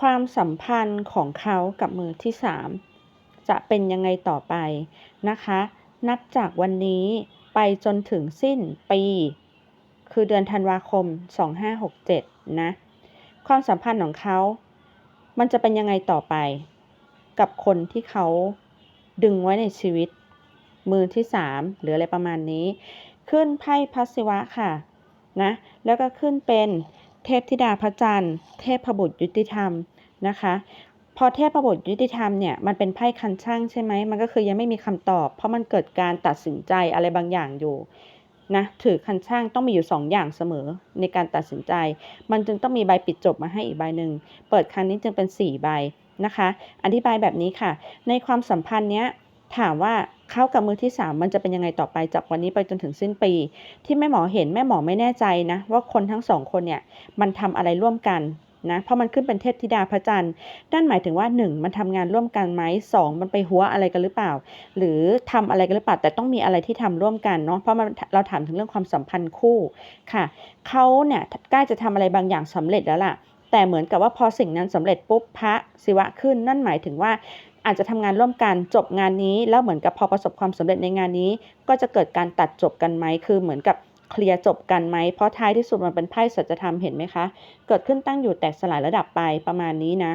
ความสัมพันธ์ของเขากับมือที่ 3 จะเป็นยังไงต่อไปนะคะ นับจากวันนี้ไปจนถึงสิ้นปี คือเดือนธันวาคม 2567 นะ ความสัมพันธ์ของเขา มันจะเป็นยังไงต่อไป กับคนที่เขาดึงไว้ในชีวิต มือที่ 3 หรืออะไรประมาณนี้ ขึ้นไพ่พัสสิวะค่ะนะ แล้วก็ขึ้นเป็น เทพธิดาพระจันทร์ เทพบุตรยุติธรรมนะคะ พอเทพบุตรยุติธรรมเนี่ยมันเป็นไพ่คันช่างใช่ไหมมันก็คือยังไม่มีคำตอบ เพราะมันเกิดการตัดสินใจอะไรบางอย่างอยู่นะถือคันช่างต้องมีอยู่2อย่างเสมอในการตัดสินใจ มันจึงต้องมีใบปิดจบมาให้อีกใบหนึ่งเปิดครั้งนี้จึงเป็น 4 ใบนะคะ อธิบายแบบนี้ค่ะ ในความสัมพันธ์เนี้ยถามว่า เข้ากับมือที่ 3 มันจะเป็นยังไงต่อไปจากวันนี้ไปจนถึงสิ้นปี ที่แม่หมอเห็นแม่หมอไม่แน่ใจนะ ว่าคนทั้งสองคนเนี่ยมันทำอะไรร่วมกันนะเพราะมันขึ้นเป็นเทพธิดาพระจันทร์นั่นหมายถึงว่า 1 มันทำงานร่วมกันไหมสองมันไปหัวอะไรกันหรือเปล่า หรือทำอะไรกันหรือเปล่าแต่ต้องมีอะไรที่ทำร่วมกันเนาะเพราะมันเราถามถึงเรื่องความสัมพันธ์คู่ค่ะเขาเนี่ยใกล้จะทำอะไรบางอย่างสำเร็จแล้วล่ะ แต่เหมือนกับว่าพอสิ่งนั้นสำเร็จปุ๊บพระศิวะขึ้นนั่นหมายถึงว่าอาจจะทำงานร่วมกันจบงานนี้ แล้วเหมือนกับพอประสบความสำเร็จในงานนี้ ก็จะเกิดการตัดจบกันไหมคือเหมือนกับเคลียร์จบกันไหมเพราะท้ายที่สุดมันเป็นไพ่สัจธรรมเห็นไหมคะ เกิดขึ้นตั้งอยู่แตกสลายระดับไปประมาณนี้นะ